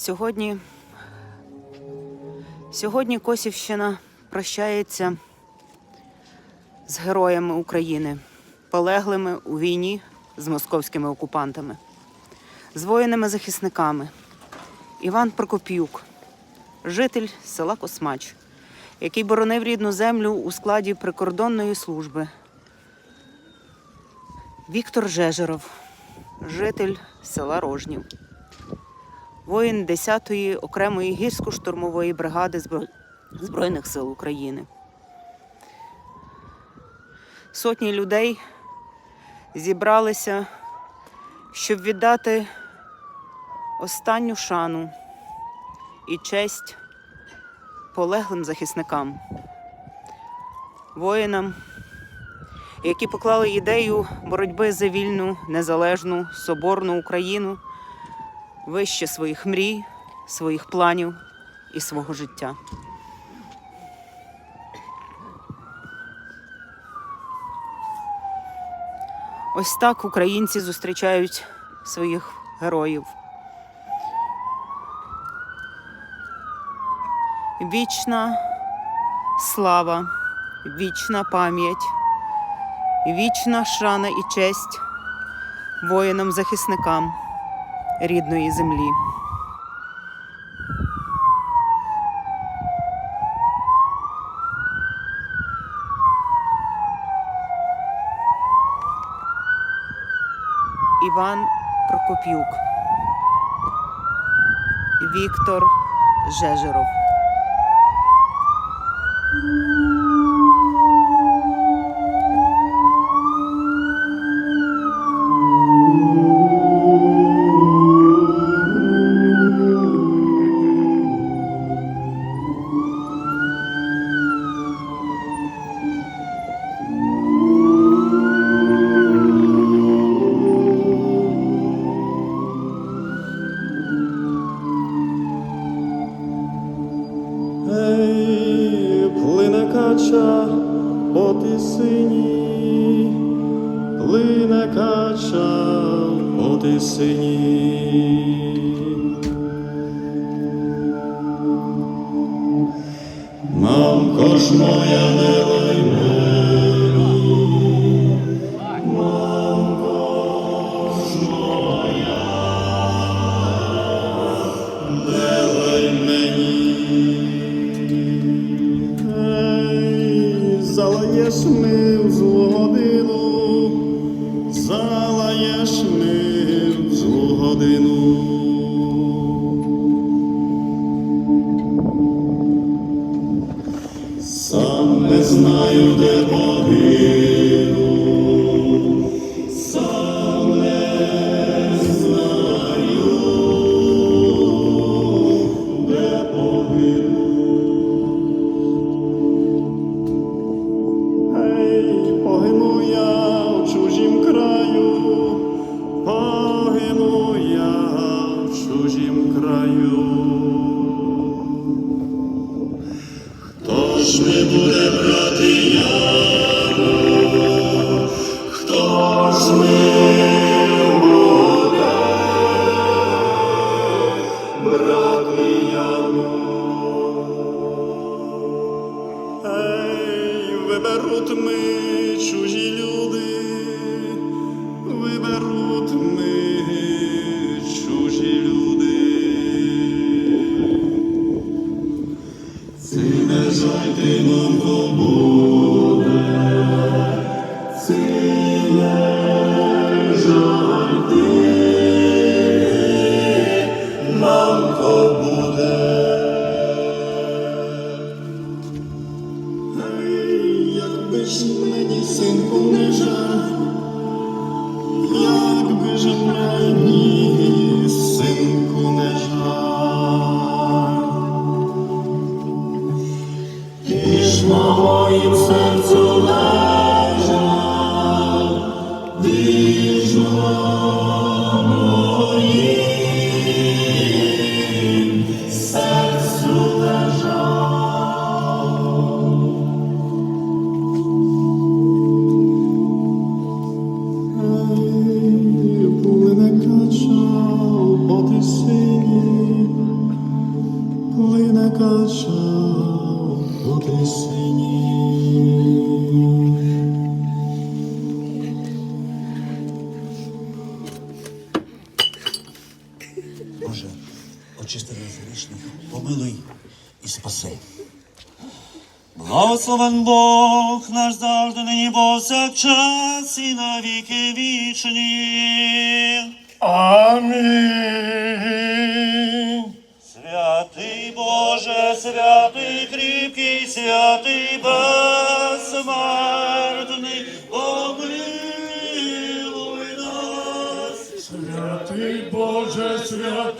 Сьогодні, сьогодні Косівщина прощається з героями України, полеглими у війні з московськими окупантами, з воїнами-захисниками. Іван Прокоп'юк, житель села Космач, який боронив рідну землю у складі прикордонної служби. Віктор Жежеров, житель села Рожнів воїн 10-ї окремої гірсько-штурмової бригади Збро- Збройних сил України. Сотні людей зібралися, щоб віддати останню шану і честь полеглим захисникам, воїнам, які поклали ідею боротьби за вільну, незалежну, соборну Україну вище своїх мрій, своїх планів і свого життя. Ось так українці зустрічають своїх героїв. Вічна слава, вічна пам'ять, вічна шана і честь воїнам-захисникам рідної землі. Іван Прокоп'юк, Віктор Жежеров. не жаль. Нас грішних, помилуй і спаси. Благословен Бог наш завжди нині повсякчас і на віки вічні. Амінь. Святий Боже, святий кріпкий, святий безсмертний, помилуй нас. Святий Боже, святий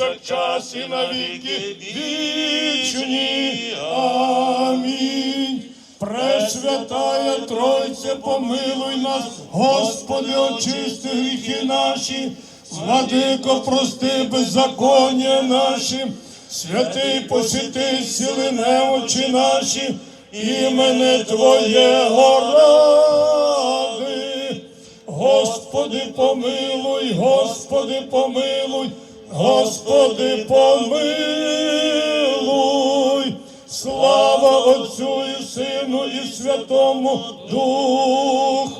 повсякчас і на віки вічні. Амінь. Пресвятая Тройце, помилуй нас, Господи, очисти гріхи наші, владико, прости беззаконня наші, святий посіти сіли немочі наші, імене Твоєго ради. Господи, помилуй, Господи, помилуй, Господи, помилуй. Слава Отцю і Сину і Святому Духові,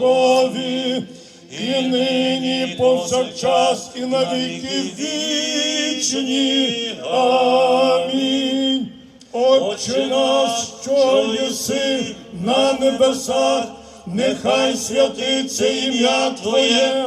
і нині повсякчас і на віки вічні. Амінь. Отче наш, що єси на небесах, нехай святиться ім'я Твоє,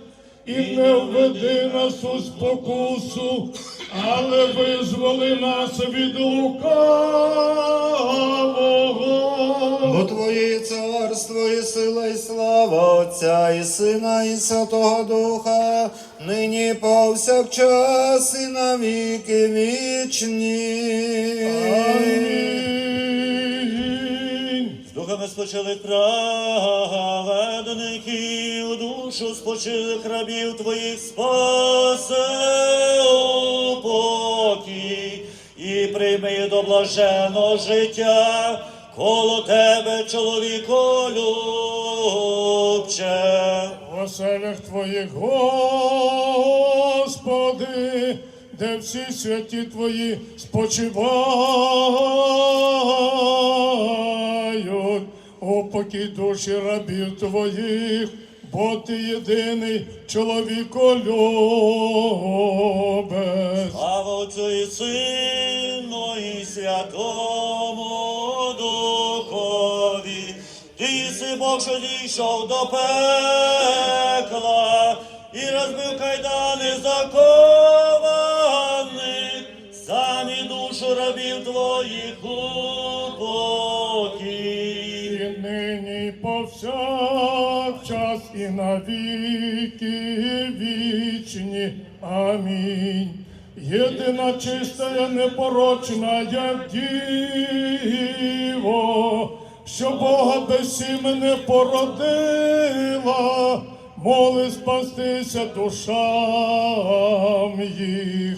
І не введи нас у спокусу, але визволи нас від лукавого. Бо Твоє царство і сила, і слава Отця і Сина, і Святого Духа, нині повсякчас і на віки вічні. Амінь. З духами спочили праведників, душу спочилих рабів твоїх спасе упокій і прийми до блаженого життя коло тебе, чоловіко любче. Оселях Твоїх, Господи, де всі святі Твої спочивають, упокій душі рабів Твоїх, бо Ти єдиний чоловіколюбець. Слава Отцю і Сину і Святому Духові. Ти єси Бог, що дійшов до пекла і розбив кайдани закованих, повсякчас і на віки вічні. Амінь. Єдина чиста, непорочна, як діво, що Бога без мене породила, моли спастися душам їх.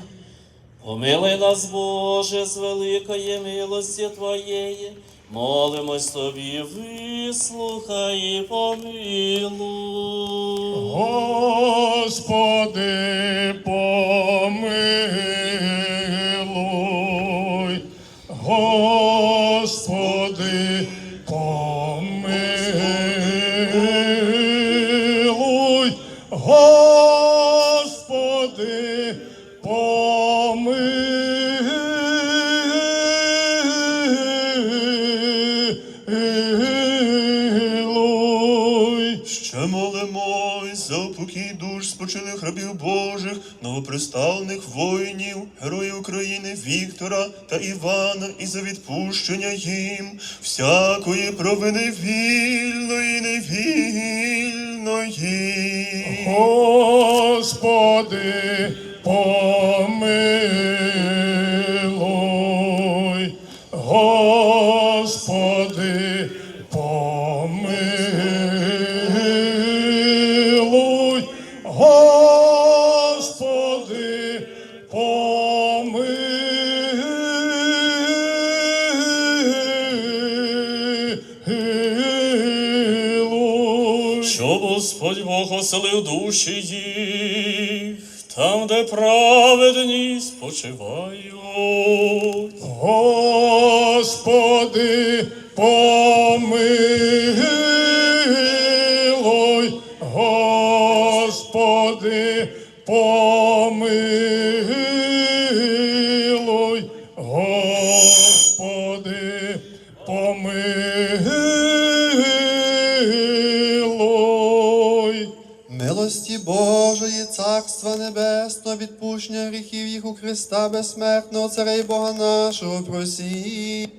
Помилуй нас, Боже, з великої милості Твоєї, молимось Тобі, вислухай і помилуй. Господи, помилуй, Господи, рабів Божих, новоприставних воїнів, героїв України Віктора та Івана, і за відпущення їм всякої провини вільної, невільної. Господи, Господи, помилуй. Щоб Господь Бог оселив душі їх, там, де праведні спочивають. Господи, помилуй, Христа безсмертного, Царя і Бога нашого, просімо.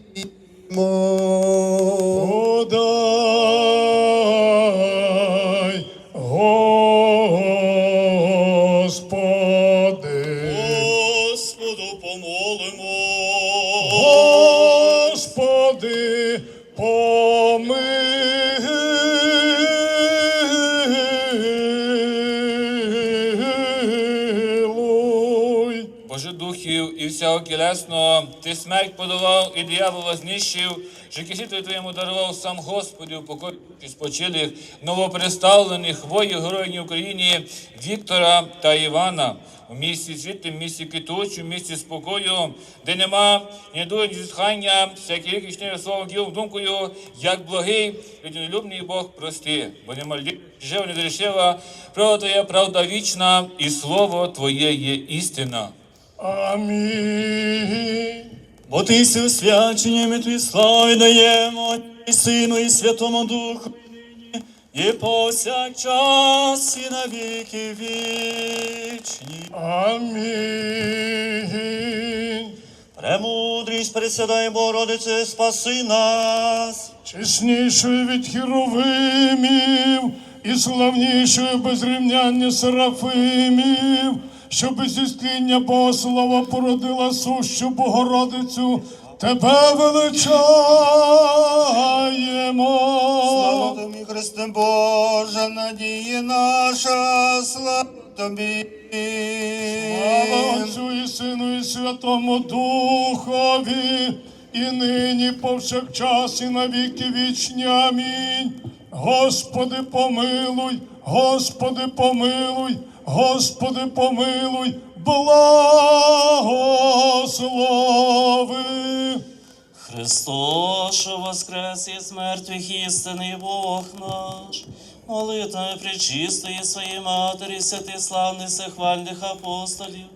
Всього ти смерть подолав і диявола знищив, життя твоєму дарував сам Господи, упокой спочилих новоприставлених воїв героїв України Віктора та Івана. У місті світлим, місті квітучому, місті спокою, де нема ні дуги, ні зітхання, всякі вічне словом ділом думкою, як благий, людинолюбний Бог прости, бо нема жива не зрішила, правда Твоя правда вічна, і слово Твоє є істина. Амінь. Бо ти си освяченням і твій слави даємо і Сину, і Святому Духу, і повсякчас, і на віки вічні. Амінь. Премудрість присядай, Богородице, спаси нас. Чеснішою від хіровимів і славнішою без рівняння серафимів, що без істиння Богослова породила сущу Богородицю, тебе величаємо. Слава тобі, Христе Боже, надія наша, слава тобі. Слава Отцю і Сину, і Святому Духові, і нині повсякчас, і на віки вічні. Амінь. Господи, помилуй, Господи, помилуй, Господи, помилуй, благослови. Христос, воскрес із мертвих істинний Бог наш, молитвами причистої своєї матері, святих славних всехвальних апостолів,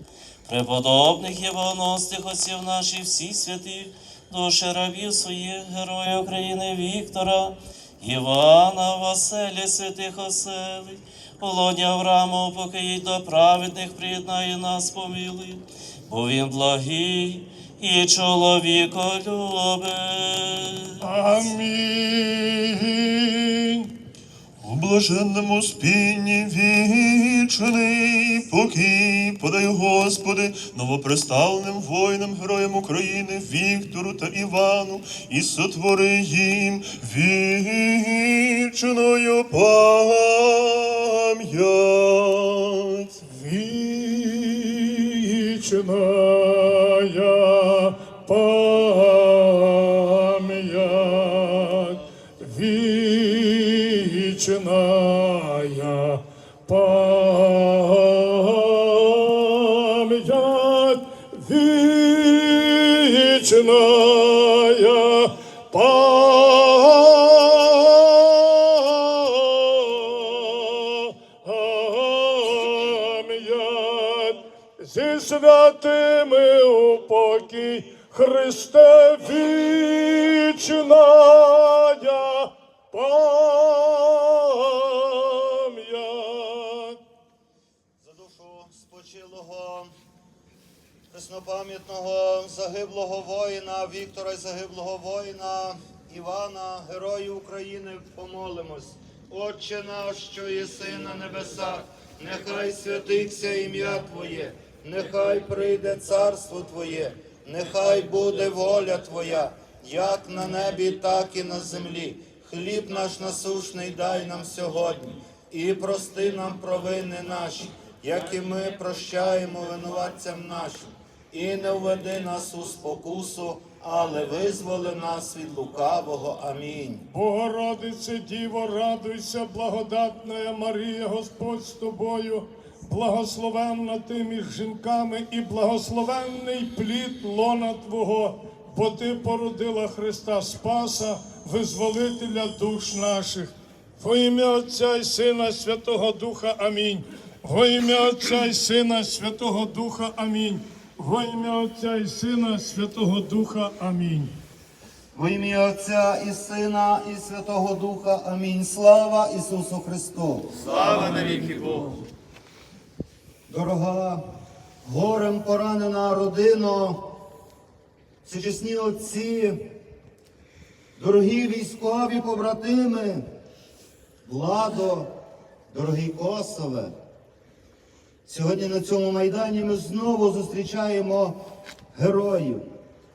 преподобних і богоносних отців наших всіх святих, душі рабів своїх, героїв України Віктора, Івана, Василія, святих оселий, Авраамов, поки упокоїть до праведних, приєднає нас, помилуй, бо він благий і чоловіколюбець. Амінь. У блаженному спінні вічний покій подай, Господи, новоприставленим воїнам, героям України Віктору та Івану, і сотвори їм вічною пам'ять. Вечная память, вечная память, вечная пам'ять зі святими упокій Христе вічная пам'ять. Преснопам'ятного загиблого воїна, Віктора загиблого воїна Івана, герою України, помолимось. Отче наш, що єси на небесах, нехай святиться ім'я Твоє, нехай прийде царство Твоє, нехай буде воля Твоя, як на небі, так і на землі. Хліб наш насушний дай нам сьогодні, і прости нам провини наші, як і ми прощаємо винуватцям нашим. І не введи нас у спокусу, але визволи нас від лукавого. Амінь. Богородице, Діво, радуйся, благодатна Марія, Господь з тобою, благословенна ти між жінками і благословенний плід лона Твого, бо ти породила Христа Спаса, визволителя душ наших. Во ім'я Отця і Сина Святого Духа. Амінь. Во ім'я Отця і Сина Святого Духа. Амінь. Во ім'я Отця і Сина Святого Духа. Амінь. В ім'я Отця і Сина, і Святого Духа. Амінь. Слава Ісусу Христу! Слава навіки Богу. Дорога горем поранена родино, всечесні отці, дорогі військові побратими, владо, дорогий Косове. Сьогодні на цьому майдані ми знову зустрічаємо героїв,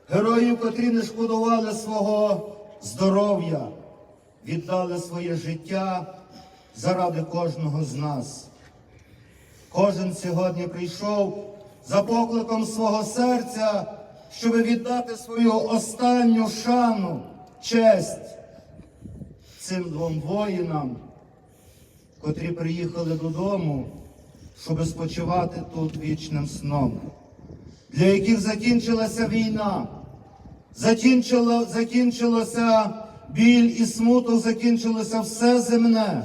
героїв, котрі не шкодували свого здоров'я, віддали своє життя заради кожного з нас. Кожен сьогодні прийшов за покликом свого серця, щоб віддати свою останню шану, честь цим двом воїнам, котрі приїхали додому, щоб спочивати тут вічним сном, для яких закінчилася війна, закінчило, закінчилося біль і смуток, закінчилося все земне,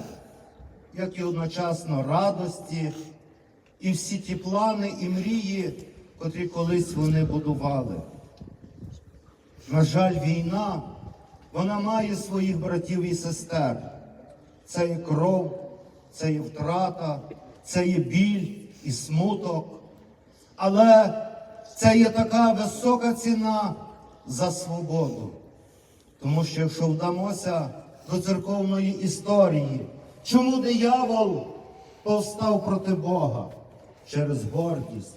як і одночасно радості і всі ті плани і мрії, котрі колись вони будували. На жаль, війна, вона має своїх братів і сестер. Це є кров, це є втрата, це є біль і смуток. Але це є така висока ціна за свободу. Тому що якщо вдамося до церковної історії, чому диявол повстав проти Бога через гордість?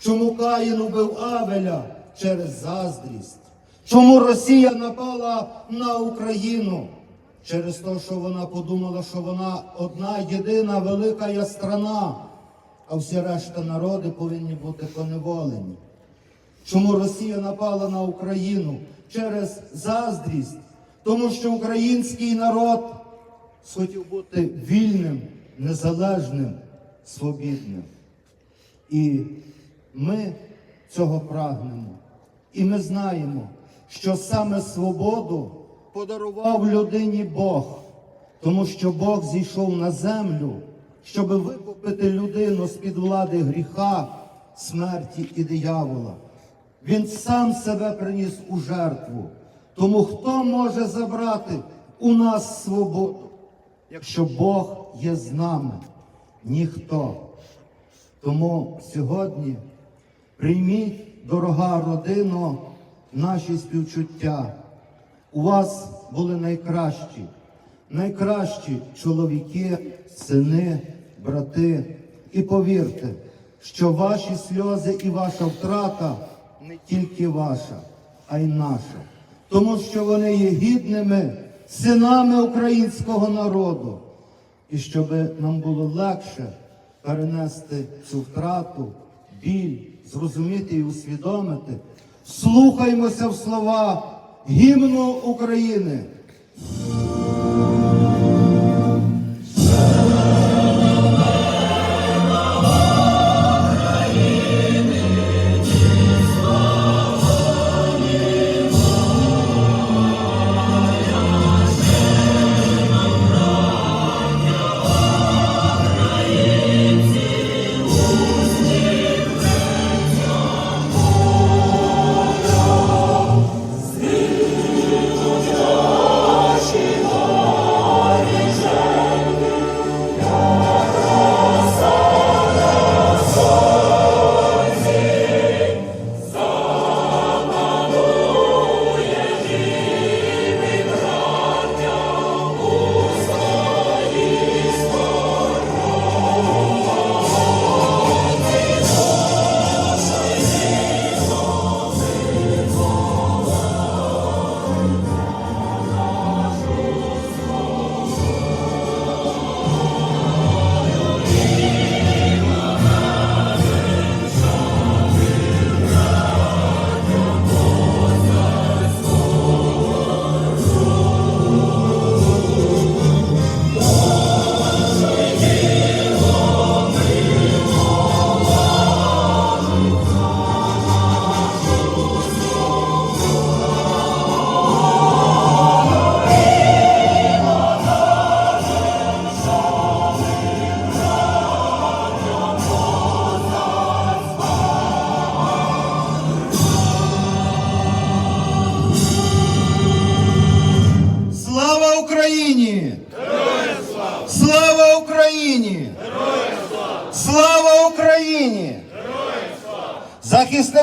Чому Каїн убив Авеля через заздрість? Чому Росія напала на Україну? Через те, що вона подумала, що вона одна єдина велика страна, а всі решта народи повинні бути поневолені. Чому Росія напала на Україну через заздрість? Тому що український народ схотів бути вільним, незалежним, свобідним. І ми цього прагнемо. І ми знаємо, що саме свободу подарував людині Бог, тому що Бог зійшов на землю, щоб викупити людину з-під влади гріха, смерті і диявола. Він сам себе приніс у жертву. Тому хто може забрати у нас свободу, якщо Бог є з нами? Ніхто. Тому сьогодні прийміть, дорога родино, наші співчуття. У вас були найкращі, найкращі чоловіки, сини, брати. І повірте, що ваші сльози і ваша втрата не тільки ваша, а й наша. Тому що вони є гідними синами українського народу. І щоб нам було легше перенести цю втрату, біль, зрозуміти і усвідомити, слухаймося в слова гімну України.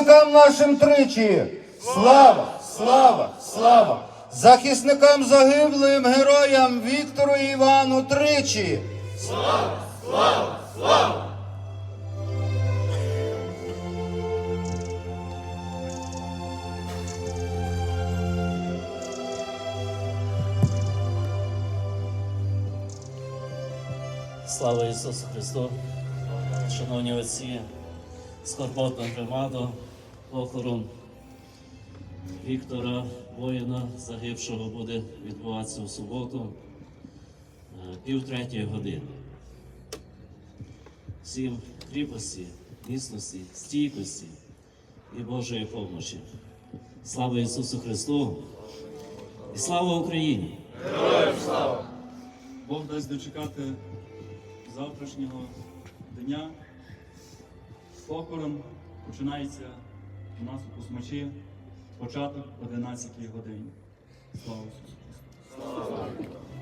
Захисникам нашим тричі. Слава, слава, слава! Захисникам загиблим героям Віктору і Івану тричі. Слава слава, слава! Слава Ісусу Христу! Шановні отці, скорботна громада, похорон Віктора воїна, загибшого буде відбуватися в суботу, е, пів третьої години. Всім кріпості, міцності, стійкості і Божої помочі. Слава Ісусу Христу! І слава Україні! Слава! Бог дасть дочекати завтрашнього дня. Похорон починається у нас у Космачі, початок о 11 годині. Слава Ісусу Христу!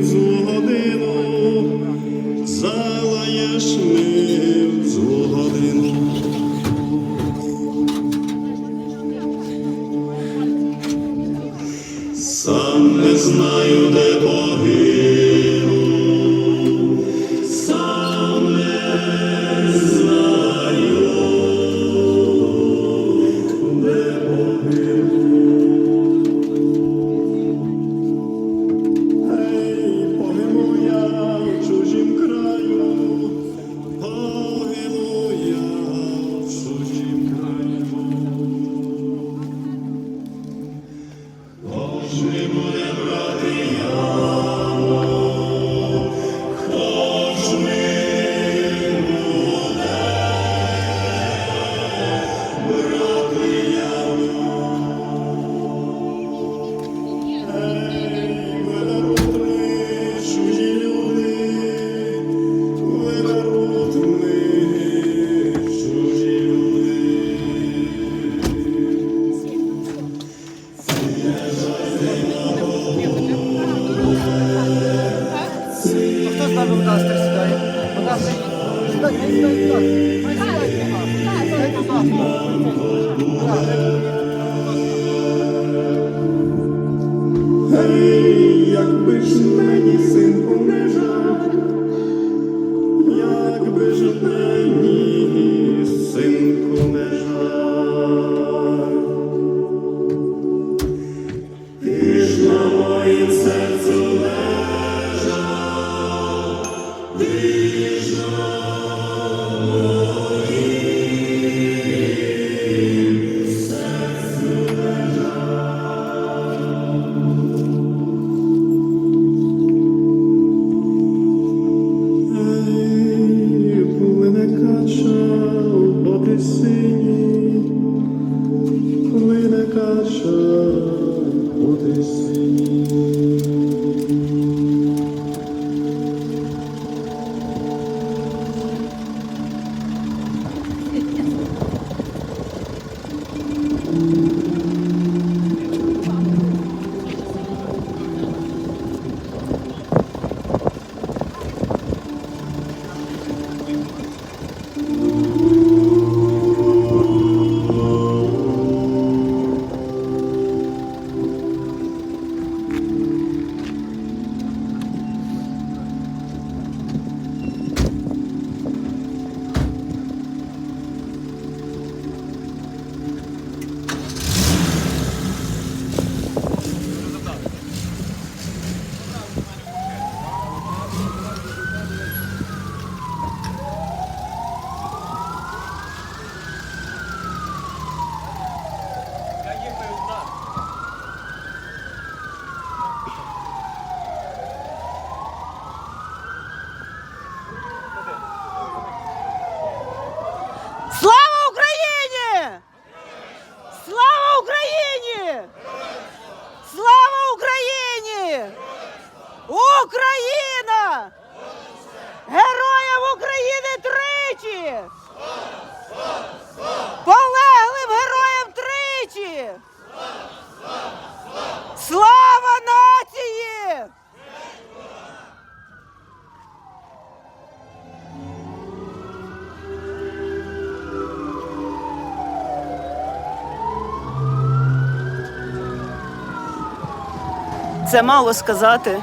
В годину, залаєш ми в годину. Сам не знаю, де Україна! Героям України тричі! Полеглим героям тричі! Слава нації! Це мало сказати